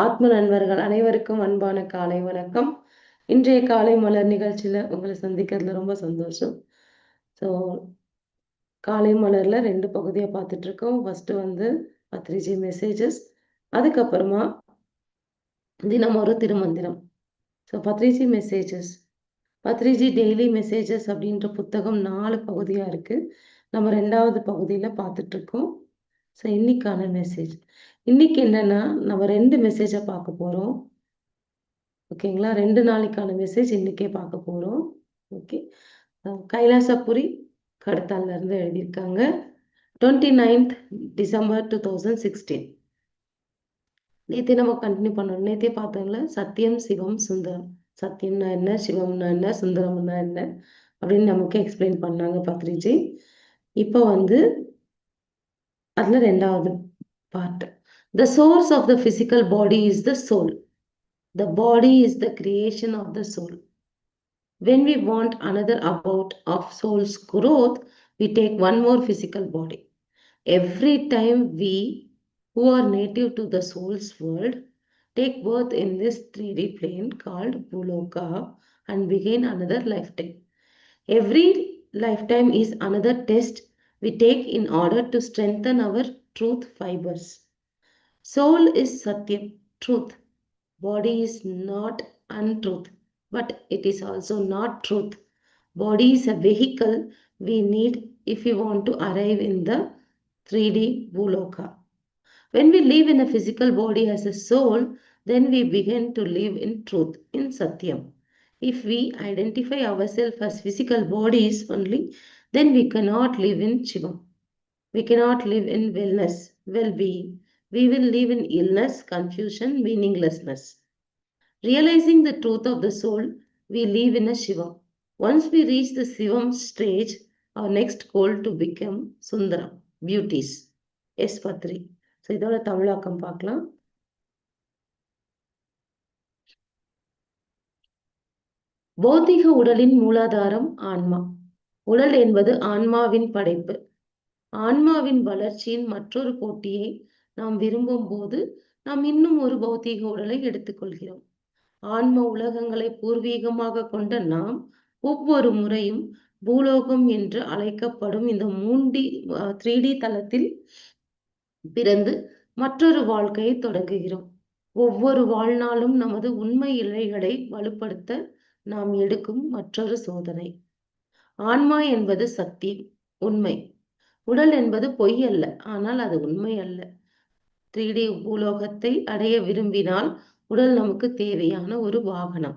ஆத்ம நண்பர்கள் அனைவருக்கும் அன்பான காலை வணக்கம். இன்றைய காலை மலர் நிகழ்ச்சியில உங்களை சந்திக்கிறதுல ரொம்ப சந்தோஷம். ஸோ காலை மலர்ல ரெண்டு பகுதியை பார்த்துட்டு இருக்கோம் ஃபர்ஸ்ட் வந்து பத்ரிஜி மெசேஜஸ் அதுக்கப்புறமா தினம் ஒரு Thirumanthiram. So Badriji messages Badriji daily messages அப்படின்ற புத்தகம் நாலு பகுதியாக இருக்குது நம்ம ரெண்டாவது பகுதியில் பார்த்துட்டு இருக்கோம் ஸோ இன்னைக்கான மெசேஜ் இன்னைக்கு என்னன்னா நம்ம ரெண்டு மெசேஜை பார்க்க போகிறோம் ஓகேங்களா ரெண்டு நாளைக்கான மெசேஜ் இன்னைக்கே பார்க்க போகிறோம் ஓகே கைலாசபுரி கடத்தால இருந்து எழுதியிருக்காங்க. Twenty ninth December two thousand sixteen நேற்றே நம்ம கண்டினியூ பண்ணோம். நேற்றே பார்த்தோம்ல சத்தியம் சிவம் சுந்தரம். சத்தியம்னா என்ன? சிவம்னா என்ன? சுந்தரம்னா என்ன? அப்படின்னு நமக்கு எக்ஸ்பிளைன் பண்ணாங்க பத்ரிஜி. இப்போ வந்து அதுல ரெண்டாவது part the source of the physical body is the soul the body is the creation of the soul when we want another about of soul's growth we take one more physical body every time we who are native to the soul's world take birth in this 3d plane called buloka and begin another lifetime every lifetime is another test we take in order to strengthen our truth fibers soul is satyam truth body is not untruth but it is also not truth. Body is a vehicle we need if we want to arrive in the 3D Buloka. When we live in a physical body as a soul, then we begin to live in truth, in Satyam. If we identify ourselves as physical bodies only, then we cannot live in Shivam. We cannot live in wellness, well being. We will live in illness, confusion, meaninglessness. Realizing the truth of the soul, we live in a Shivam. Once we reach the Shivam stage, our next goal to become Sundaram, beauties. Yes Badri so இதோட தமிழாக்கம் பார்க்கலாம் பௌத்திக உடலின் மூலாதாரம் ஆன்மா உடல் என்பது ஆன்மாவின் படைப்பு. ஆன்மாவின் வளர்ச்சியின் மற்றொரு போட்டியை நாம் விரும்பும் போது நாம் இன்னும் ஒரு பௌத்தீக உடலை எடுத்துக்கொள்கிறோம். ஆன்ம உலகங்களை பூர்வீகமாக கொண்ட நாம் ஒவ்வொரு முறையும் பூலோகம் என்று அழைக்கப்படும் இந்த மூண்டி த்ரீ டி தளத்தில் பிறந்து மற்றொரு வாழ்க்கையை தொடங்குகிறோம். ஒவ்வொரு வாழ்நாளும் நமது உண்மை இலைகளை வலுப்படுத்த நாம் எடுக்கும் மற்றொரு சோதனை. ஆன்மா என்பது சத்தியம் உண்மை. உடல் என்பது பொய் அல்ல ஆனால் அது உண்மை அல்ல. த்ரீ டி பூலோகத்தை அடைய விரும்பினால் உடல் நமக்கு தேவையான ஒரு வாகனம்.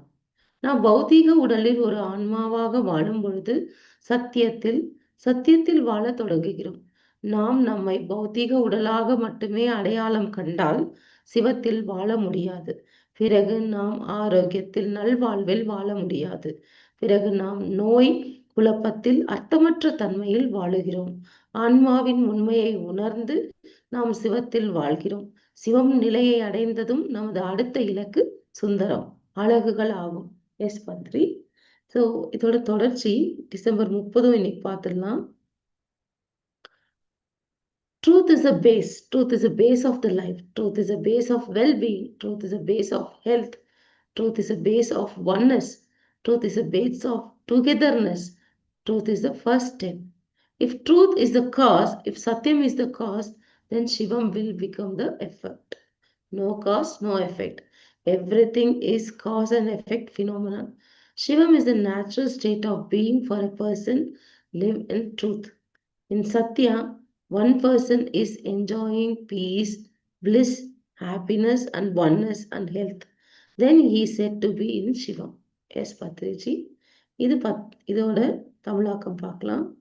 நாம் பௌதீக உடலில் ஒரு ஆன்மாவாக வாழும் பொழுது சத்தியத்தில் சத்தியத்தில் வாழ தொடங்குகிறோம். நாம் நம்மை பௌதீக உடலாக மட்டுமே அடையாளம் கண்டால் சிவத்தில் வாழ முடியாது. பிறகு நாம் ஆரோக்கியத்தில் நல்வாழ்வில் வாழ முடியாது. பிறகு நாம் நோய் குழப்பத்தில் அர்த்தமற்ற தன்மையில் வாழுகிறோம் ஆன்மாவின் உண்மையை உணர்ந்து நாம் சிவத்தில் வாழ்கிறோம் சிவம் நிலையை அடைந்ததும் நமது அடுத்த இலக்கு சுந்தரம் அழகுகள் ஆகும் எஸ் பத்ரி ஸோ இதோட தொடர்ச்சி டிசம்பர் முப்பதும் இன்னைக்கு பார்த்துடலாம் Truth is a base. Truth is a base of the life. Truth is a base of well-being. Truth is a base of health. Truth is a base of oneness. Truth is a base of togetherness. Truth is the first step. If truth is the cause, if Satyam is the cause, then Shivam will become the effect. No cause, no effect. Everything is cause and effect phenomenon. Shivam is the natural state of being for a person live in truth. In Satya, one person is enjoying peace, bliss, happiness and oneness and health. Then he is said to be in Shivam. Yes Badriji இது பத் தமிழாக்கம் பார்க்கலாம்.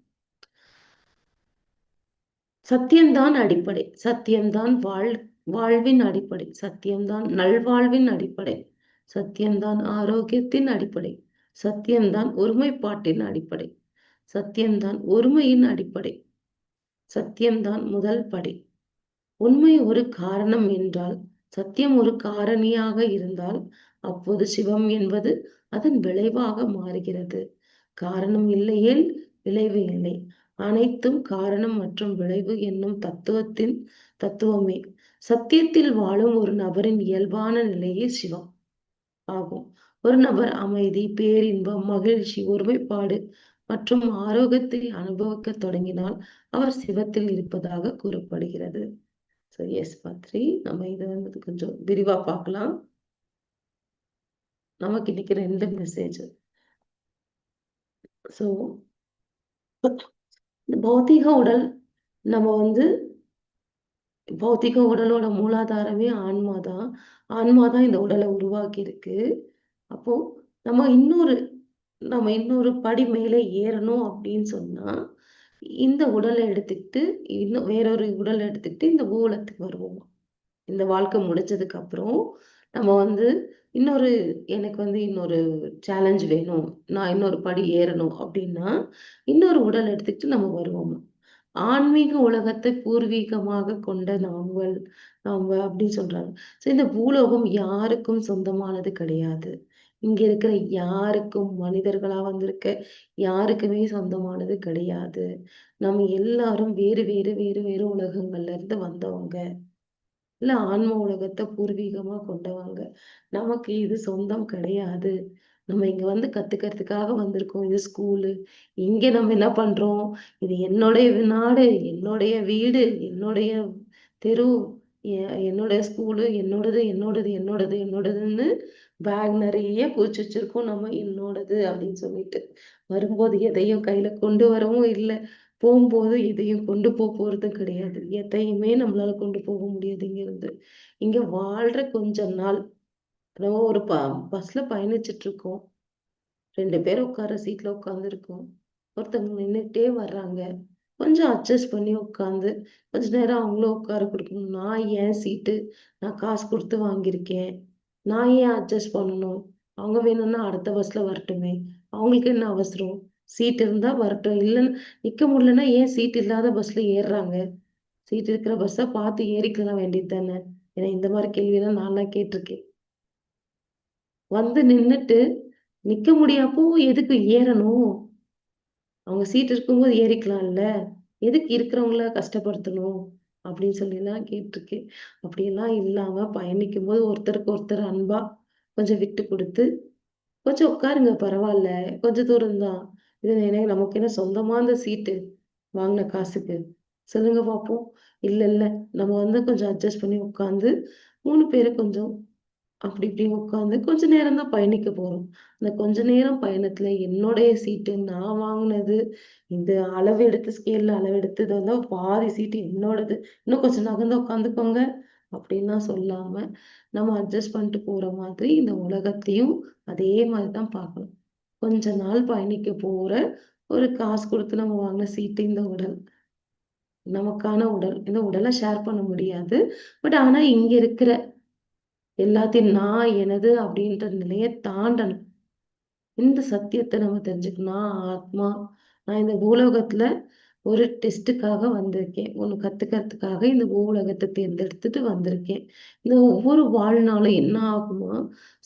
சத்தியம்தான் அடிப்படை. சத்தியம்தான் வாழ் வாழ்வின் அடிப்படை. சத்தியம்தான் நல்வாழ்வின் அடிப்படை. சத்தியம்தான் ஆரோக்கியத்தின் அடிப்படை. சத்தியம்தான் ஒருமைப்பாட்டின் அடிப்படை. சத்தியம்தான் ஒருமையின் அடிப்படை. சத்தியம்தான் முதல் படி. உண்மை ஒரு காரணம் என்றால் சத்தியம் ஒரு காரணியாக இருந்தால் அப்போது சிவம் என்பது அதன் விளைவாக மாறுகிறது. காரணம் இல்லையேல் விளைவு இல்லை. அனைத்தும் காரணம் மற்றும் விளைவு என்னும் தத்துவத்தின் தத்துவமே. சத்தியத்தில் வாழும் ஒரு நபரின் இயல்பான நிலையே சிவம் ஆகும். ஒரு நபர் அமைதி பேரின்பம் மகிழ்ச்சி ஒருமைப்பாடு மற்றும் ஆரோக்கியத்தை அனுபவிக்க தொடங்கினால் அவர் சிவத்தில் இருப்பதாக கூறப்படுகிறது. ஸோ எஸ் பத்ரி நம்ம இதை வந்து கொஞ்சம் விரிவா பார்க்கலாம். நமக்கு இன்னைக்கு ரெண்டு மெசேஜ் ஸோ பௌத்திக உடல் நம்ம வந்து பௌத்திக உடலோட மூலாதாரமே ஆன்மா தான். ஆன்மா தான் இந்த உடலை உருவாக்கி இருக்கு அப்போ நம்ம இன்னொரு நம்ம இன்னொரு படி மேலே ஏறணும் அப்படின்னு சொன்னா இந்த உடலை எடுத்துக்கிட்டு இன்னும் வேறொரு உடலை எடுத்துக்கிட்டு இந்த பூலத்துக்கு வருவோம்? இந்த வாழ்க்கை முடிஞ்சதுக்கு அப்புறம் நம்ம வந்து இன்னொரு எனக்கு வந்து இன்னொரு சேலஞ்ச் வேணும். நான் இன்னொரு படி ஏறணும் அப்படின்னா இன்னொரு உடல் எடுத்துக்கிட்டு நம்ம வருவோம்? ஆன்மீக உலகத்தை பூர்வீகமாக கொண்ட நாங்கள் நாம அப்படின்னு சொல்றாங்க. ஸோ இந்த பூலோகம் யாருக்கும் சொந்தமானது கிடையாது. இங்க இருக்கிற யாருக்கும் மனிதர்களா வந்திருக்க யாருக்குமே சொந்தமானது கிடையாது. நம்ம எல்லாரும் வேறு வேறு வேறு வேறு உலகங்கள்ல இருந்து வந்தவங்க. இல்ல ஆன்ம உலகத்தை பூர்வீகமா கொண்டவங்க. நமக்கு இது சொந்தம் கிடையாது. நம்ம இங்க வந்து கத்துக்கிறதுக்காக வந்திருக்கோம். இது ஸ்கூலு இங்க நம்ம என்ன பண்றோம்? இது என்னுடைய நாடு என்னுடைய வீடு என்னுடைய தெரு என்னுடைய ஸ்கூலு என்னோடது என்னோடது என்னோடது என்னோடதுன்னு பேக் நிறைய குறிச்சு வச்சிருக்கோம். நம்ம என்னோடது அப்படின்னு சொல்லிட்டு. வரும்போது எதையும் கையில கொண்டு வரவும் இல்லை. போகும்போது எதையும் கொண்டு போக போறதும் கிடையாது. எதையுமே நம்மளால கொண்டு போக முடியாது இங்க இங்க வாழ்ற கொஞ்ச நாள். நம்ம ஒரு ப பஸ்ல பயணிச்சுட்டு இருக்கோம் ரெண்டு பேர் உட்கார சீட்ல உட்காந்துருக்கோம். ஒருத்தவங்க நின்றுட்டே வர்றாங்க. கொஞ்சம் அட்ஜஸ்ட் பண்ணி உட்காந்து கொஞ்ச நேரம் அவங்களும் உட்கார கொடுக்கணும். நான் ஏன் சீட்டு நான் காசு கொடுத்து வாங்கியிருக்கேன். நான் ஏன் அட்ஜஸ்ட் பண்ணணும்? அவங்க வேணும்னா அடுத்த பஸ்ல வரட்டுமே. அவங்களுக்கு என்ன அவசரம்? சீட் இருந்தா வரட்டும். இல்லைன்னு நிக்க முடியலன்னா ஏன் சீட் இல்லாத பஸ்ல ஏறுறாங்க? சீட் இருக்கிற பஸ்ஸை பார்த்து ஏறிக்கலாம் வேண்டியது தானே ஏன்னா இந்த மாதிரி கேள்வியெல்லாம் நான்லாம் கேட்டிருக்கேன். வந்து நின்னுட்டு நிக்க முடியாப்போ எதுக்கு ஏறணும்? அவங்க சீட் இருக்கும்போது ஏறிக்கலாம்ல. எதுக்கு இருக்கிறவங்கள கஷ்டப்படுத்தணும்? அப்படின்னு சொல்லி எல்லாம் கேட்டிருக்கேன். அப்படியெல்லாம் இல்லாம பயணிக்கும் போது ஒருத்தருக்கு ஒருத்தர் அன்பா கொஞ்சம் விட்டு கொடுத்து கொஞ்சம் உட்காருங்க பரவாயில்ல. கொஞ்ச தூரம் தான். இது எனக்கு நமக்கு என்ன சொந்தமா அந்த சீட்டு வாங்கின காசுக்கு? சொல்லுங்க பார்ப்போம் இல்ல இல்ல. நம்ம வந்து கொஞ்சம் அட்ஜஸ்ட் பண்ணி உட்காந்து மூணு பேரு கொஞ்சம் அப்படி இப்படி உட்காந்து கொஞ்ச நேரம் தான் பயணிக்க போறோம். அந்த கொஞ்ச நேரம் பயணத்துல என்னுடைய சீட்டு நான் வாங்கினது இந்த அளவு எடுத்து ஸ்கேல்ல அளவு எடுத்தது வந்து பாதி சீட்டு என்னோடது. இன்னும் கொஞ்சம் நகர்ந்து உட்காந்துக்கோங்க அப்படின்லாம் சொல்லாம நம்ம அட்ஜஸ்ட் பண்ணிட்டு போற மாதிரி இந்த உலகத்தையும் அதே மாதிரி தான் பார்க்கணும். கொஞ்ச நாள் பயணிக்க போற ஒரு காசு கொடுத்து நம்ம வாங்கின சீட்டு இந்த உடல். நமக்கான உடல். இந்த உடலை ஷேர் பண்ண முடியாது. பட் ஆனா இங்க இருக்கிற எல்லாத்தையும் நான் எனது அப்படின்ற நிலையை தாண்டணும். இந்த சத்தியத்தை நம்ம தெரிஞ்சுக்கணும். ஆத்மா. நான் இந்த பூலோகத்துல ஒரு டெஸ்ட்டுக்காக வந்திருக்கேன். ஒண்ணு கத்துக்கிறதுக்காக இந்த பூலோகத்தை தேர்ந்தெடுத்துட்டு வந்திருக்கேன். இந்த ஒவ்வொரு வாழ்நாளும் என்ன ஆகுமா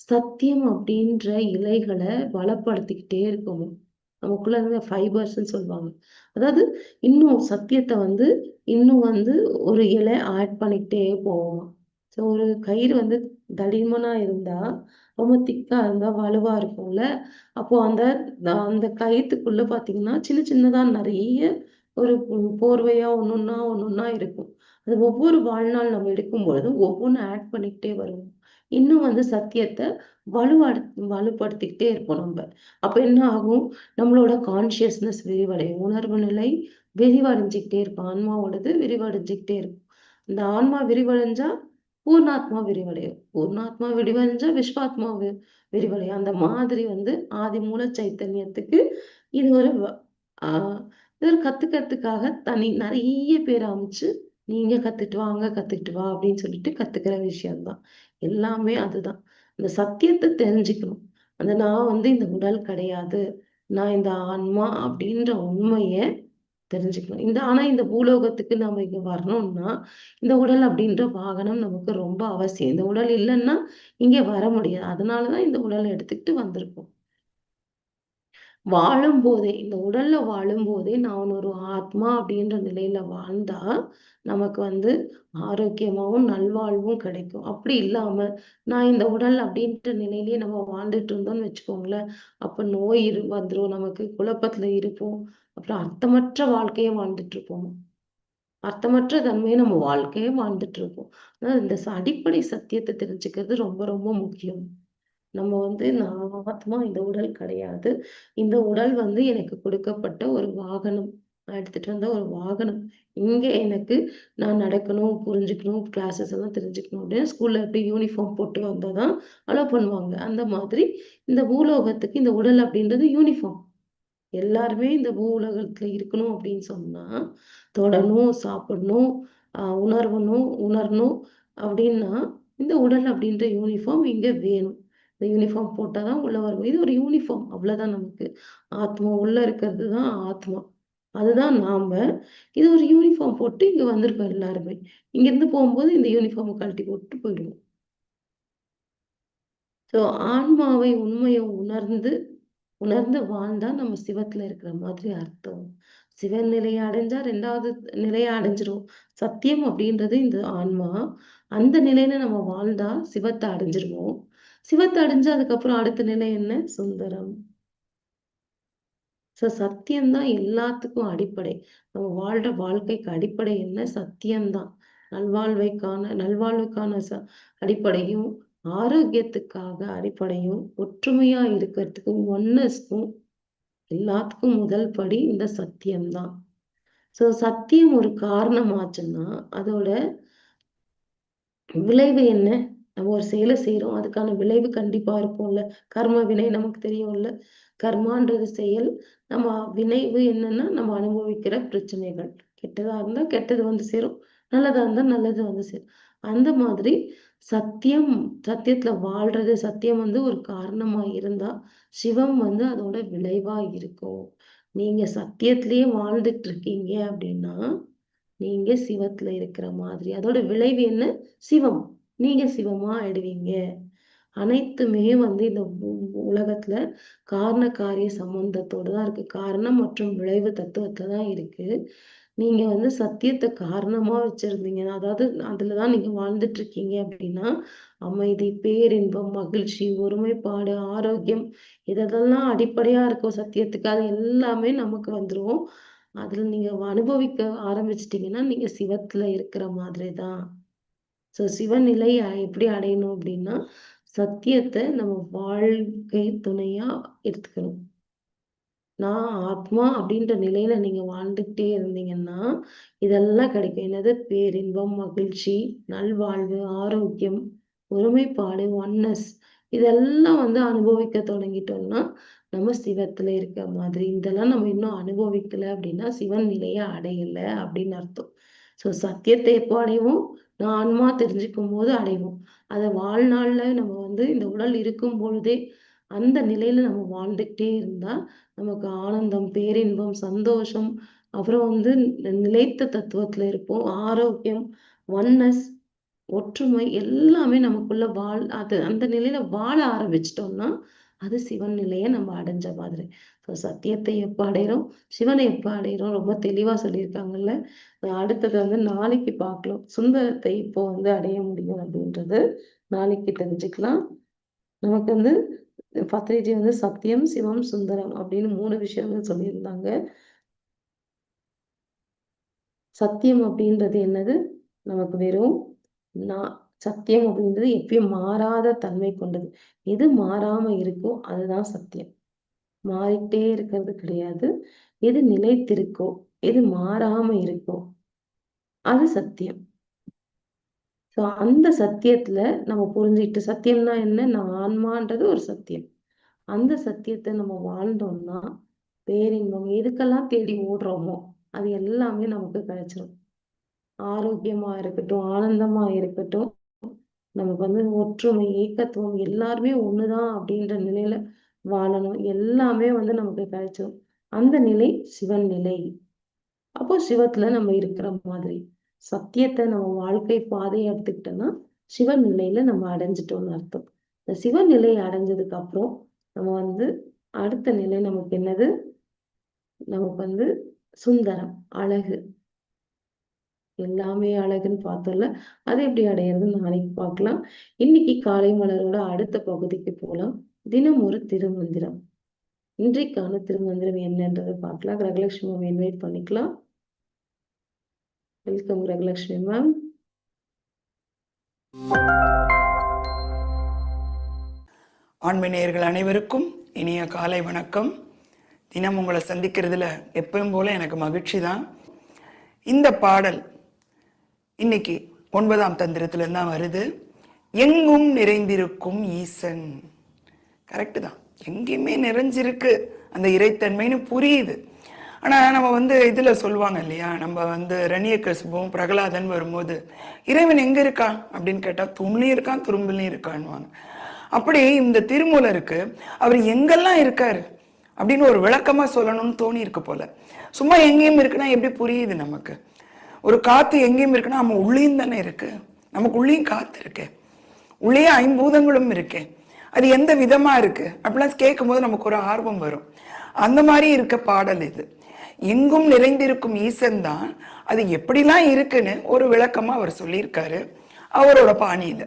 சத்தியம் அப்படின்ற இலைகளை பலப்படுத்திக்கிட்டே இருக்கணும். நமக்குள்ள இருந்த ஃபைபர்ஸ்ன்னு சொல்லுவாங்க. அதாவது இன்னும் சத்தியத்தை வந்து இன்னும் வந்து ஒரு இலை ஆட் பண்ணிக்கிட்டே போவோம் ஸோ ஒரு கயிறு வந்து தடிமனா இருந்தா ரொம்ப திக்கா இருந்தா வலுவா இருக்கும்ல. அப்போ அந்த அந்த கயிற்றுக்குள்ள பாத்தீங்கன்னா சின்ன சின்னதா நிறைய ஒரு போர்வையா ஒன்னொன்னா ஒன்னொன்னா இருக்கும். அது ஒவ்வொரு வாழ்நாள் நம்ம எடுக்கும் பொழுது ஒவ்வொன்றும் ஆட் பண்ணிக்கிட்டே வருவோம். இன்னும் வந்து சத்தியத்தை வலுவடு வலுப்படுத்திக்கிட்டே இருப்போம் நம்ம. அப்ப என்ன ஆகும்? நம்மளோட கான்சியஸ்னஸ் விரிவடையும். உணர்வு நிலை விரிவடைஞ்சுக்கிட்டே இருக்கும். ஆன்மாவோடது விரிவடைஞ்சுக்கிட்டே இருக்கும். இந்த ஆன்மா விரிவடைஞ்சா பூர்ணாத்மா விரிவடையும். பூர்ணாத்மா விரிவடைஞ்சா விஸ்வாத்மா விரிவடையும். அந்த மாதிரி வந்து ஆதி மூல சைத்தன்யத்துக்கு இது ஒரு ஆஹ் இதில் கத்துக்கிறதுக்காக தனி நிறைய பேர் அமைச்சு நீங்க கத்துட்டு வாங்க கத்துக்கிட்டு வா அப்படின்னு சொல்லிட்டு கத்துக்கிற விஷயம்தான் எல்லாமே அதுதான். இந்த சத்தியத்தை தெரிஞ்சுக்கணும். அந்த நான் வந்து இந்த உடல் கிடையாது நான் இந்த ஆன்மா அப்படின்ற உண்மைய தெரிஞ்சுக்கணும். இந்த ஆனா இந்த பூலோகத்துக்கு நம்ம இங்க வரணும்னா இந்த உடல் அப்படின்ற வாகனம் நமக்கு ரொம்ப அவசியம். இந்த உடல் இல்லைன்னா இங்க வர முடியாது. அதனாலதான் இந்த உடலை எடுத்துக்கிட்டு வந்திருக்கோம். வாழும்போதே இந்த உடல்ல வாழும்போதே நான் ஒரு ஆத்மா அப்படின்ற நிலையில வாழ்ந்தா நமக்கு வந்து ஆரோக்கியமாவும் நல்வாழ்வும் கிடைக்கும். அப்படி இல்லாம நான் இந்த உடல் அப்படின்ற நிலையிலேயே நம்ம வாழ்ந்துட்டு இருந்தோம்னு வச்சுக்கோங்களேன். அப்ப நோய் இரு வந்துடும் நமக்கு குழப்பத்துல இருப்போம். அப்புறம் அர்த்தமற்ற வாழ்க்கையை வாழ்ந்துட்டு இருப்போம். அர்த்தமற்ற தன்மையை நம்ம வாழ்க்கையே வாழ்ந்துட்டு இருப்போம். இந்த அடிப்படை சத்தியத்தை தெரிஞ்சுக்கிறது ரொம்ப ரொம்ப முக்கியம். நம்ம வந்து நான் ஆத்மா இந்த உடல் கிடையாது. இந்த உடல் வந்து எனக்கு கொடுக்கப்பட்ட ஒரு வாகனம். நான் எடுத்துட்டு வந்த ஒரு வாகனம். இங்க எனக்கு நான் நடக்கணும் புரிஞ்சுக்கணும் கிளாஸஸ் எல்லாம் தெரிஞ்சுக்கணும் அப்படின்னு ஸ்கூல்ல எப்படி யூனிஃபார்ம் போட்டு வந்தாதான் அலோவ் பண்ணுவாங்க. அந்த மாதிரி இந்த பூலோகத்துக்கு இந்த உடல் அப்படின்றது யூனிஃபார்ம் எல்லாருமே இந்த பூ உலகத்துல இருக்கணும் அப்படின்னு சொன்னா தொடணும் சாப்பிடணும் உணர்வணும் உணரணும் அப்படின்னா இந்த உடல் அப்படின்ற யூனிஃபார்ம் இங்க வேணும். இந்த யூனிஃபார்ம் போட்டாதான் உள்ள வரும் இது ஒரு யூனிஃபார்ம் அவ்வளவுதான் நமக்கு. ஆத்மா உள்ள இருக்கிறது தான் ஆத்மா. அதுதான் நாம. இது ஒரு யூனிஃபார்ம் போட்டு இங்க வந்திருக்கோம் எல்லாருமே. இங்க இருந்து போகும்போது இந்த யூனிஃபார்ம் கழட்டி போட்டு போயிடுவோம். ஸோ ஆன்மாவை உண்மையை உணர்ந்து உணர்ந்து வாழ்ந்தா நம்ம சிவத்துல இருக்கிற மாதிரி அர்த்தம். சிவன் நிலையை அடைஞ்சா ரெண்டாவது நிலையை அடைஞ்சிரும். சத்தியம் அப்படின்றது இந்த ஆன்மா. அந்த நிலையில நம்ம வாழ்ந்தா சிவத்தை அடைஞ்சிருவோம். சிவத்தை அடைஞ்சு அதுக்கப்புறம் அடுத்த நிலை என்ன? சுந்தரம். சோ சத்தியம்தான் எல்லாத்துக்கும் அடிப்படை. நம்ம வாழ்ற வாழ்க்கைக்கு அடிப்படை என்ன? சத்தியம்தான். நல்வாழ்வைக்கான நல்வாழ்வுக்கான ச அடிப்படையும் ஆரோக்கியத்துக்காக அடிப்படையும் ஒற்றுமையா இருக்கிறதுக்கும் ஒன்னஸ்க்கும் எல்லாத்துக்கும் முதல் படி இந்த சத்தியம்தான். சோ சத்தியம் ஒரு காரணமாச்சுன்னா அதோட விளைவு என்ன? நம்ம ஒரு செயலை செய்யறோம் அதுக்கான விளைவு கண்டிப்பா இருக்கும்ல. கர்ம வினை நமக்கு தெரியும்ல. கர்மான்றது செயல். நம்ம வினைவு என்னன்னா நம்ம அனுபவிக்கிற பிரச்சனைகள். கெட்டதா இருந்தா கெட்டது வந்து சேரும். நல்லதா இருந்தா நல்லது வந்து சேரும். அந்த மாதிரி சத்தியம் சத்தியத்துல வாழ்றது சத்தியம் வந்து ஒரு காரணமா இருந்தா சிவம் வந்து அதோட விளைவா இருக்கும். நீங்க சத்தியத்திலேயே வாழ்ந்துட்டு இருக்கீங்க அப்படின்னா நீங்க சிவத்துல இருக்கிற மாதிரி. அதோட விளைவு என்ன? சிவம். நீங்க சிவமா ஆயிடுவீங்க. அனைத்துமே வந்து இந்த உலகத்துல காரண காரிய சம்பந்தத்தோட தான் இருக்கு. காரணம் மற்றும் விளைவு தத்துவத்துல தான் இருக்கு. நீங்க வந்து சத்தியத்தை காரணமா வச்சிருந்தீங்க அதாவது அதுலதான் நீங்க வாழ்ந்துட்டு இருக்கீங்க அப்படின்னா அமைதி பேரின்பம் மகிழ்ச்சி ஒருமைப்பாடு ஆரோக்கியம் இதெல்லாம் அடிப்படையா இருக்கும் சத்தியத்துக்கு. அது எல்லாமே நமக்கு வந்துடும் அதுல நீங்க அனுபவிக்க ஆரம்பிச்சிட்டீங்கன்னா நீங்க சிவத்துல இருக்கிற மாதிரிதான். சோ சிவநிலை எப்படி அடையணும் அப்படின்னா சத்தியத்தை நம்ம வாழ்க்கை துணையா எடுத்துக்கணும். நான் ஆத்மா அப்படின்ற நிலையில நீங்க வாழ்ந்துகிட்டே இருந்தீங்கன்னா இதெல்லாம் கிடைக்கும். என்னது? பேரின்பம் மகிழ்ச்சி நல்வாழ்வு ஆரோக்கியம் ஒருமைப்பாடு ஒன்னஸ் இதெல்லாம் வந்து அனுபவிக்க தொடங்கிட்டோம்னா நம்ம சிவத்துல இருக்க மாதிரி இதெல்லாம் நம்ம இன்னும் அனுபவிக்கல அப்படின்னா சிவன் நிலையை அடையல அப்படின்னு அர்த்தம். சோ சத்தியத்தை எப்போ அடைவோம்? நான் ஆன்மா தெரிஞ்சுக்கும் போது அடைவோம். அதை வாழ்நாள்ல நம்ம வந்து இந்த உடல் இருக்கும் பொழுதே அந்த நிலையில நம்ம வாழ்ந்துகிட்டே இருந்தா நமக்கு ஆனந்தம் பேரின்பம் சந்தோஷம் அப்புறம் வந்து நிலைத்த தத்துவத்துல இருப்போம். ஆரோக்கியம் ஒன்னஸ் ஒற்றுமை எல்லாமே நமக்குள்ள வாழ் அது அந்த நிலையில வாழ ஆரம்பிச்சிட்டோம்னா அது சிவன் நிலையை நம்ம அடைஞ்ச மாதிரி. ஸோ சத்தியத்தை எப்போ அடைகிறோம் சிவனை எப்போ அடைகிறோம் ரொம்ப தெளிவா சொல்லியிருக்காங்கல்ல. அடுத்தது வந்து நாளைக்கு பார்க்கலாம். சுந்தரத்தை இப்போ வந்து அடைய முடியும் அப்படின்றது நாளைக்கு தெரிஞ்சுக்கலாம். நமக்கு வந்து பத்ரிஜி வந்து சத்தியம் சிவம் சுந்தரம் அப்படின்னு மூணு விஷயங்கள் சொல்லியிருந்தாங்க. சத்தியம் அப்படின்றது என்னது? நமக்கு வெறும் நான் சத்தியம் அப்படின்றது எப்பயும் மாறாத தன்மை கொண்டது. எது மாறாம இருக்கோ அதுதான் சத்தியம். மாறிட்டே இருக்கிறது கிடையாது. எது நிலைத்திருக்கோ எது மாறாம இருக்கோ அது சத்தியம். ஸோ அந்த சத்தியத்துல நம்ம புரிஞ்சுக்கிட்டு சத்தியம்னா என்ன? நான் ஆன்மான்றது ஒரு சத்தியம். அந்த சத்தியத்தை நம்ம வாழ்ந்தோம்னா பேரின்பம் எதுக்கெல்லாம் தேடி ஓடுறோமோ அது எல்லாமே நமக்கு கிடைச்சிடும் ஆரோக்கியமா இருக்கட்டும் ஆனந்தமா இருக்கட்டும் நமக்கு வந்து ஒற்றுமை ஏக்கத்துவம் எல்லாருமே ஒண்ணுதான் அப்படின்ற நிலையில வாழணும். எல்லாமே வந்து நமக்கு கிடைச்சிடும் அந்த நிலை சிவன் நிலை. அப்போ சிவத்துல நம்ம இருக்கிற மாதிரி சத்தியத்தை நம்ம வாழ்க்கை பாதையை எடுத்துக்கிட்டோம்னா சிவன் நிலையில நம்ம அடைஞ்சிட்டோம்னு அர்த்தம். இந்த சிவன் நிலையை அடைஞ்சதுக்கு அப்புறம் நம்ம வந்து அடுத்த நிலை நமக்கு என்னது? நமக்கு வந்து சுந்தரம் அழகு. எல்லாமே அழகுன்னு பார்த்தோம்ல அது எப்படி அடையிறது நாளைக்கு பார்க்கலாம். இன்னைக்கு காலை மலரோட அடுத்த பகுதிக்கு போகலாம் தினம் ஒரு திருமந்திரம். இன்றைக்கான திருமந்திரம் என்னன்றதை பார்க்கலாம். கிரகலட்சுமி மேம் இன்வைட் பண்ணிக்கலாம். வெல்கம் கிரகலட்சுமி மேம் ஆண்மணியர்கள் அனைவருக்கும் இனிய காலை வணக்கம். தினம் உங்களை சந்திக்கிறதுல எப்பவும் போல எனக்கு மகிழ்ச்சி தான். இந்த பாடல் இன்னைக்கு ஒன்பதாம் தந்திரத்துல தான் வருது. எங்கும் நிறைந்திருக்கும் ஈசன். கரெக்டு தான். எங்கேயுமே நிறைஞ்சிருக்கு. அந்த இறைத்தன்மைன்னு புரியுது. ஆனால் நம்ம வந்து இதில் சொல்லுவாங்க இல்லையா? நம்ம வந்து ரணிய கசுபும் பிரகலாதன் வரும்போது இறைவன் எங்கே இருக்கான் அப்படின்னு கேட்டால் தும்லையும் இருக்கான் துரும்புலையும் இருக்கான்னுவாங்க. அப்படி இந்த திருமூலருக்கு அவர் எங்கெல்லாம் இருக்காரு? அப்படின்னு ஒரு விளக்கமாக சொல்லணும்னு தோணி இருக்கு போல. சும்மா எங்கேயும் இருக்குன்னா எப்படி புரியுது நமக்கு? ஒரு காற்று எங்கேயும் இருக்குன்னா நம்ம உள்ளேயும் தானே இருக்கு. நமக்கு உள்ளேயும் காற்று இருக்கு. உள்ளே ஐம்பூதங்களும் இருக்கு. அது எந்த விதமாக இருக்கு? அப்படிலாம் கேட்கும்போது நமக்கு ஒரு ஆர்வம் வரும். அந்த மாதிரி இருக்க பாடல் இது. எங்கும் நிறைந்திருக்கும் ஈசன் தான். அது எப்படிலாம் இருக்குன்னு ஒரு விளக்கமாக அவர் சொல்லியிருக்காரு. அவரோட பாணியில்.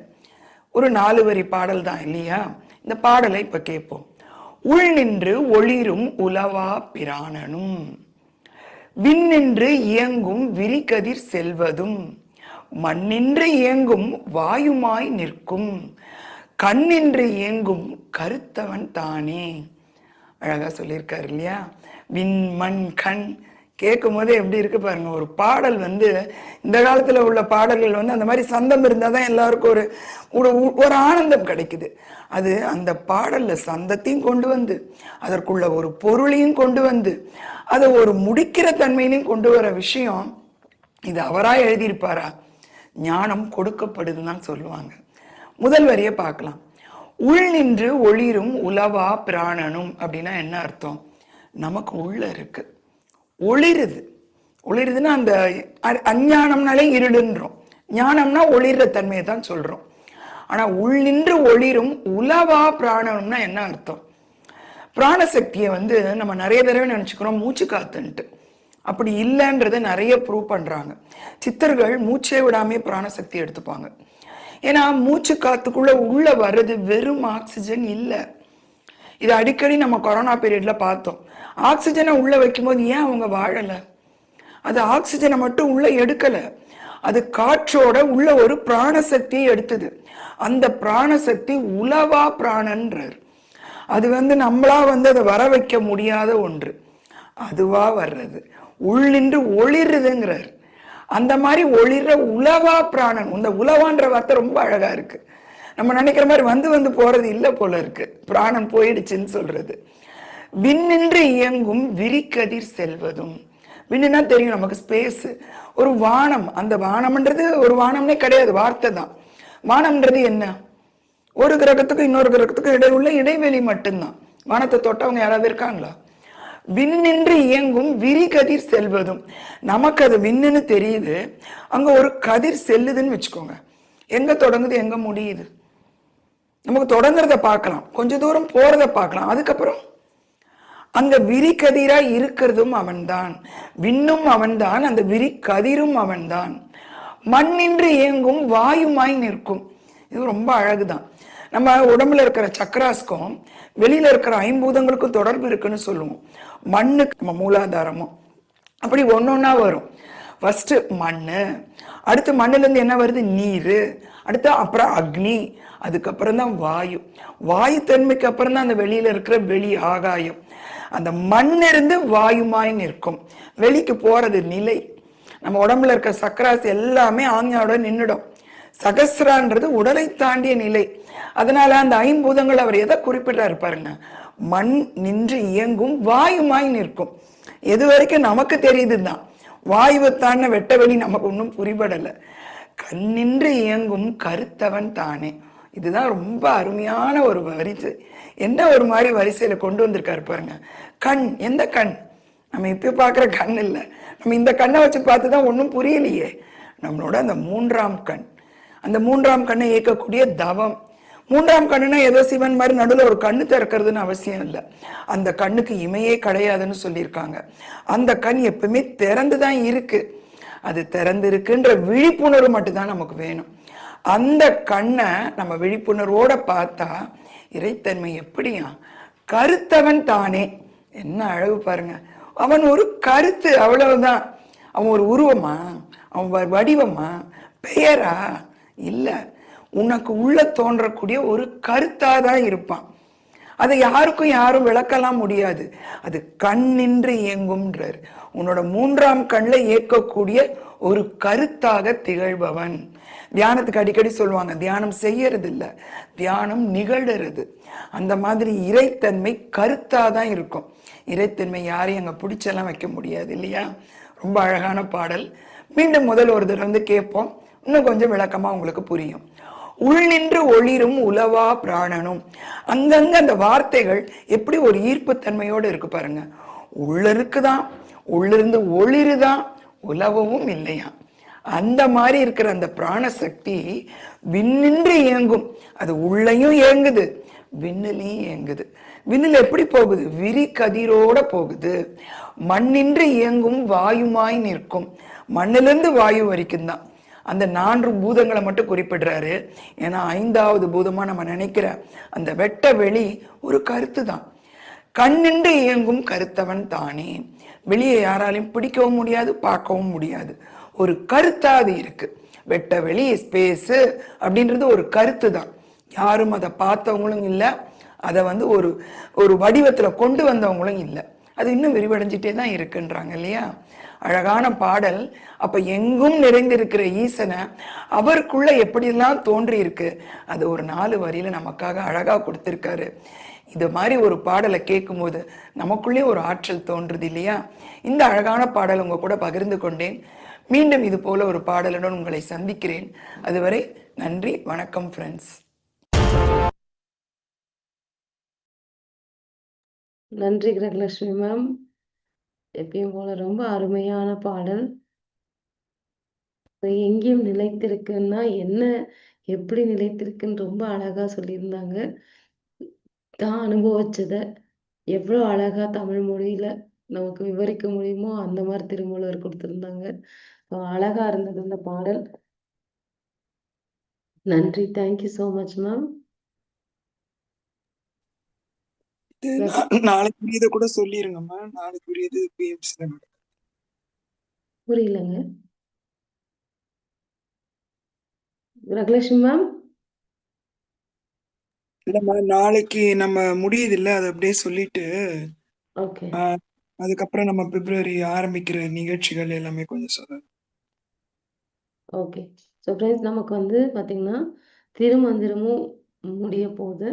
ஒரு நாலு வரி பாடல் தான் இல்லையா? இந்த பாடலை இப்போ கேட்போம். உள் நின்று ஒளிரும் உலவா பிராணனும். விண்ணின்று இயங்கும் விரிகதிர் செல்வதும் மண்ணின்று இயங்கும் வாயுமாய் நிற்கும் கண்ணின்று இயங்கும் கருத்தவன் தானே. அழகா சொல்லியிருக்காரு இல்லையா? விண் மண் கண் கேட்கும் போது எப்படி இருக்கு பாருங்க ஒரு பாடல் வந்து இந்த காலத்தில் உள்ள பாடல்கள் வந்து அந்த மாதிரி சந்தம் இருந்தால் தான் எல்லாருக்கும் ஒரு ஒரு ஒரு ஆனந்தம் கிடைக்குது. அது அந்த பாடலில் சந்தத்தையும் கொண்டு வந்து அதற்குள்ள ஒரு பொருளையும் கொண்டு வந்து அதை ஒரு முடிக்கிற தன்மையிலையும் கொண்டு வர விஷயம் இது அவராக எழுதியிருப்பாரா? ஞானம் கொடுக்கப்படுதுன்னு தான் சொல்லுவாங்க. முதல் வரியை பார்க்கலாம். உள் நின்று ஒளிரும் உலவா பிராணனும் அப்படின்னா என்ன அர்த்தம்? நமக்கு உள்ள இருக்குது ஒளிருது. ஒளிருதுன்னா அந்த அஞ்ஞானம்னாலே இருளுன்றோம். ஞானம்னா ஒளிர்ற தன்மையை தான் சொல்றோம். ஆனா உள் நின்று ஒளிரும் உலவா பிராணம்னா என்ன அர்த்தம்? பிராணசக்தியை வந்து நம்ம நிறைய தடவை நினச்சிக்கிறோம் மூச்சு காத்துன்ட்டு. அப்படி இல்லைன்றதை நிறைய ப்ரூவ் பண்ணுறாங்க சித்தர்கள் மூச்சே விடாமே பிராணசக்தி எடுத்துப்பாங்க. ஏன்னா மூச்சு காத்துக்குள்ளே உள்ளே வர்றது வெறும் ஆக்சிஜன் இல்லை. இது அடிக்கடி நம்ம கொரோனா பீரியடில் பார்த்தோம். ஆக்சிஜனை உள்ளே வைக்கும்போது ஏன் அவங்க வாழலை? அது ஆக்சிஜனை மட்டும் உள்ளே எடுக்கலை. அது காற்றோட உள்ள ஒரு பிராணசக்தியை எடுத்தது. அந்த பிராணசக்தி உலவா பிராணன்றார். அது வந்து நம்மளா வந்து அதை வர வைக்க முடியாத ஒன்று. அதுவா வர்றது. உள்ளின்று ஒளிருதுங்கிறார் அந்த மாதிரி ஒளிர உலவா பிராணன் இந்த உலவான்ற வார்த்தை ரொம்ப அழகா இருக்கு. நம்ம நினைக்கிற மாதிரி வந்து வந்து போறது இல்லை போல இருக்கு. பிராணம் போயிடுச்சுன்னு சொல்றது. விண்ணின்று இயங்கும் விரிக்கதிர் செல்வதும். விண்ணுன்னா தெரியும் நமக்கு ஸ்பேஸ் ஒரு வானம் அந்த வானம்ன்றது ஒரு வானம்னே கிடையாது வார்த்தை தான். வானம்ன்றது என்ன? ஒரு கிரகத்துக்கும் இன்னொரு கிரகத்துக்கும் இடையுள்ள இடைவெளி மட்டும்தான். வானத்தை தொட்டவங்க யாராவது இருக்காங்களா? விண்ணின்று இயங்கும் விரிகதிர் செல்வதும். நமக்கு அது விண்ணுன்னு தெரியுது. அங்க ஒரு கதிர் செல்லுதுன்னு வச்சுக்கோங்க. எங்க தொடங்குது எங்க முடியுது? நமக்கு தொடங்குறத பார்க்கலாம். கொஞ்ச தூரம் போறத பார்க்கலாம். அதுக்கப்புறம் அங்க விரிகதிரா இருக்கிறதும் அவன்தான். விண்ணும் அவன்தான் அந்த விரிகதிரும் அவன்தான். மண்ணின்று இயங்கும் வாயுமாய் நிற்கும். இது ரொம்ப அழகுதான். நம்ம உடம்புல இருக்கிற சக்கராஸ்க்கும் வெளியில இருக்கிற ஐம்பூதங்களுக்கும் தொடர்பு இருக்குன்னு சொல்லுவோம். மண்ணுக்கு நம்ம மூலாதாரமும் அப்படி ஒன்னொன்னா வரும். ஃபர்ஸ்ட் மண் அடுத்து மண்ணுல இருந்து என்ன வருது? நீர். அடுத்து அப்புறம் அக்னி. அதுக்கப்புறம் தான் வாயு. வாயு தன்மைக்கு அப்புறம் தான் அந்த வெளியில இருக்கிற வெளி ஆகாயம். அந்த மண்ணிருந்து வாயுமாய் நிற்கும். வெளிக்கு போறது நிலை. நம்ம உடம்புல இருக்க சக்கராஸ் எல்லாமே ஆஞ்ஞாவோட நின்றுடும் சகசிரான்றது உடலை தாண்டிய நிலை. அதனால அந்த ஐம்பூதங்கள் அவர் எதை குறிப்பிடுறாரு பாருங்க. மண் நின்று இயங்கும் வாயுமாய் நிற்கும். எது வரைக்கும் நமக்கு தெரியுதுதான் வாயுவை வெட்ட வெளி நமக்கு ஒன்றும் புரிபடலை. கண்ணின்று இயங்கும் கருத்தவன் தானே. இதுதான் ரொம்ப அருமையான ஒரு வரிசை என்ன ஒரு மாதிரி வரிசையில் கொண்டு வந்திருக்காரு பாருங்க. கண் எந்த கண்? நம்ம இப்போ பார்க்குற கண் இல்லை. நம்ம இந்த கண்ணை வச்சு பார்த்து தான் ஒன்றும் புரியலையே. நம்மளோட அந்த மூன்றாம் கண். அந்த மூன்றாம் கண்ணை இயக்கக்கூடிய தவம். மூன்றாம் கண்ணுனா ஏதோ சிவன் மாதிரி நடுவில் ஒரு கண்ணு திறக்கிறதுன்னு அவசியம் இல்லை. அந்த கண்ணுக்கு இமையே கிடையாதுன்னு சொல்லியிருக்காங்க. அந்த கண் எப்பவுமே திறந்து தான் இருக்கு. அது திறந்து இருக்குன்ற விழிப்புணர்வு மட்டும்தான் நமக்கு வேணும். அந்த கண்ணை நம்ம விழிப்புணர்வோட பார்த்தா இறைத்தன்மை எப்படியா? கருத்தவன் தானே. என்ன அழகு பாருங்க. அவன் ஒரு கருத்து அவ்வளவுதான் அவன் ஒரு உருவமா? அவன் வடிவமா? பெயரா? இல்லை. உனக்கு உள்ள தோன்றக்கூடிய ஒரு கருத்தா தான் இருப்பான். அதை யாருக்கும் யாரும் விளக்கலாம் முடியாது. அது கண்ணின்று இயங்கும்ன்றார். உன்னோட மூன்றாம் கண்ணில் இயக்கக்கூடிய ஒரு கருத்தாக திகழ்பவன். தியானத்துக்கு அடிக்கடி சொல்லுவாங்க தியானம் செய்யறது இல்லை தியானம் நிகழறது. அந்த மாதிரி இறைத்தன்மை கருத்தாக தான் இருக்கும். இறைத்தன்மை யாரையும் அங்கே பிடிச்செல்லாம் வைக்க முடியாது இல்லையா? ரொம்ப அழகான பாடல். மீண்டும் முதல் ஒரு தடவை வந்து கேட்போம். இன்னும் கொஞ்சம் விளக்கமாக உங்களுக்கு புரியும். உள்நின்று ஒளிரும் உலவா பிராணனும். அங்கங்க அந்த வார்த்தைகள் எப்படி ஒரு ஈர்ப்புத்தன்மையோடு இருக்கு பாருங்க. உள்ள இருக்குதான் உள்ளிருந்து ஒளிருதான் உலவவும் இல்லையா? அந்த மாதிரி இருக்கிற அந்த பிராணசக்தி விண்ணின்று இயங்கும். அது உள்ளயும் இயங்குது விண்ணிலையும் இயங்குது. விண்ணில் எப்படி போகுது? விரி கதிரோட போகுது. மண்ணின்று இயங்கும் வாயுமாய் நிற்கும். மண்ணிலிருந்து வாயு வரைக்கும் தான். அந்த நான்கு பூதங்களை மட்டும் குறிப்பிடுறாரு. ஏன்னா ஐந்தாவது பூதமா நம்ம நினைக்கிற அந்த வெட்ட வெளி ஒரு கருத்து தான். கண்ணின்று இயங்கும் கருத்தவன் தானே. வெளியே யாராலையும் பிடிக்கவும் முடியாது பார்க்கவும் முடியாது. ஒரு கருத்தாக அது இருக்கு. வெட்ட வெளி ஸ்பேஸு அப்படின்றது ஒரு கருத்து தான். யாரும் அதை பார்த்தவங்களும் இல்லை. அதை வந்து ஒரு ஒரு வடிவத்தில் கொண்டு வந்தவங்களும் இல்லை. அது இன்னும் விரிவடைஞ்சிட்டே தான் இருக்குன்றாங்க இல்லையா? அழகான பாடல். அப்ப எங்கும் நிறைந்திருக்கிற ஈசனை அவருக்குள்ள எப்படியெல்லாம் தோன்றியிருக்கு அது ஒரு நாலு வரியில நமக்காக அழகா கொடுத்திருக்காரு. இது மாதிரி ஒரு பாடலை கேட்கும்போது நமக்குள்ளே ஒரு ஆற்றல் தோன்றுது இல்லையா? இந்த அழகான பாடல் உங்க கூட பகிர்ந்து கொண்டேன். மீண்டும் இது போல ஒரு பாடலுடன் உங்களை சந்திக்கிறேன். அதுவரை நன்றி வணக்கம் ஃப்ரெண்ட்ஸ் நன்றி கிரகலட்சுமி மேம் எப்பயும் போல ரொம்ப அருமையான பாடல். எங்கேயும் நிலைத்திருக்குன்னா என்ன எப்படி நிலைத்திருக்குன்னு ரொம்ப அழகா சொல்லியிருந்தாங்க. தான் அனுபவிச்சத எவ்வளோ அழகா தமிழ் மொழியில நமக்கு விவரிக்க முடியுமோ அந்த மாதிரி திருமூலர் கொடுத்திருந்தாங்க. அழகா இருந்தது இந்த பாடல். நன்றி. தேங்க்யூ ஸோ மச் மேம் இது நா- நாளைக்குரியதை கூட சொல்லிருங்கம்மா பிஎம்சி புரியலங்க. கிரகலட்சுமி மேம் இல்லம்மா நாளைக்கு நம்ம முடியுது இல்ல அதை அப்படியே சொல்லிட்டு ஓகே. அதுக்கப்புறம் நம்ம பிப்ரவரி ஆரம்பிக்கிற நிகழ்ச்சிகள் எல்லாமே கொஞ்சம் சொல்லுங்க ஓகே. ஸோ ஃப்ரெண்ட்ஸ் நமக்கு வந்து பார்த்தீங்கன்னா திருமந்திரமும் முடிய போகுது.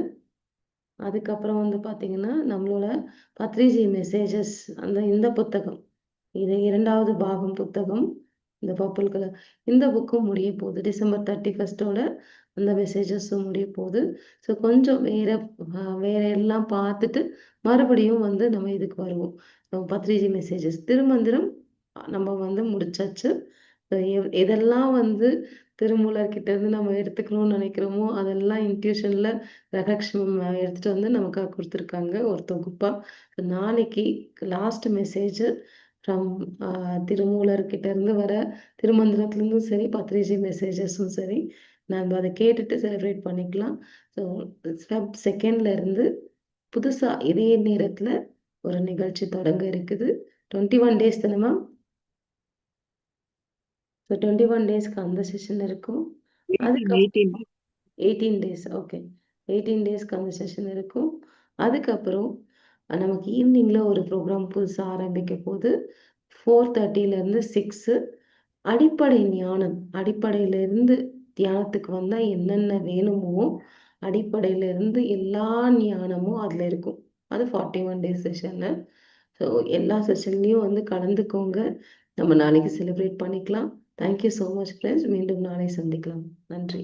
அதுக்கப்புறம் வந்து பார்த்தீங்கன்னா நம்மளோட பத்ரிஜி மெசேஜஸ் அந்த இந்த புத்தகம் இது இரண்டாவது பாகம் புத்தகம். இந்த பர்பிள் கலர் இந்த புக்கும் முடிய போகுது. டிசம்பர் தேர்ட்டி ஃபஸ்ட்டோட அந்த மெசேஜஸும் முடிய போகுது. ஸோ கொஞ்சம் வேற வேற எல்லாம் பார்த்துட்டு மறுபடியும் வந்து நம்ம இதுக்கு வருவோம். நம்ம பத்ரிஜி மெசேஜஸ் திருமந்திரம் நம்ம வந்து முடிச்சாச்சு. எ- எதெல்லாம் வந்து திருமூலர் கிட்ட இருந்து நம்ம எடுத்துக்கணும்னு நினைக்கிறோமோ அதெல்லாம் இன்ட்யூஷன்ல ரகலட்சுமி எடுத்துட்டு வந்து நமக்காக கொடுத்துருக்காங்க. ஒரு தொகுப்பா. நாளைக்கு லாஸ்ட் மெசேஜ் ஃப்ரம் திருமூலர் கிட்ட இருந்து வர திருமந்திரத்துல இருந்தும் சரி பத்ரிஜி மெசேஜஸும் சரி நம்ம அதை கேட்டுட்டு செலிப்ரேட் பண்ணிக்கலாம். ஸோ ஃபெப் செகண்ட்ல இருந்து புதுசா இதே நேரத்துல ஒரு நிகழ்ச்சி தொடங்க இருக்குது. டுவெண்ட்டி ஒன் டேஸ் தானே ஸோ டுவெண்ட்டி ஒன் டேஸ்க்கு அந்த செஷன் இருக்கும். அதுக்கு எயிட்டீன் டேஸ் ஓகே எயிட்டீன் டேஸ்க்கு அந்த செஷன் இருக்கும். அதுக்கப்புறம் நமக்கு ஈவினிங்கில் ஒரு ப்ரோக்ராம் புதுசாக ஆரம்பிக்க போது ஃபோர் தேர்ட்டிலேருந்து சிக்ஸு அடிப்படை ஞானம் அடிப்படையிலேருந்து தியானத்துக்கு வந்தால் என்னென்ன வேணுமோ அடிப்படையிலேருந்து எல்லா ஞானமும் அதில் இருக்கும். அது forty one day session so எல்லா செஷன்லேயும் வந்து கலந்துக்கோங்க. நம்ம நாளைக்கு செலிப்ரேட் பண்ணிக்கலாம். தேங்க்யூ ஸோ மச் ஃப்ரெண்ட்ஸ் மீண்டும் நாளை சந்திக்கலாம். நன்றி.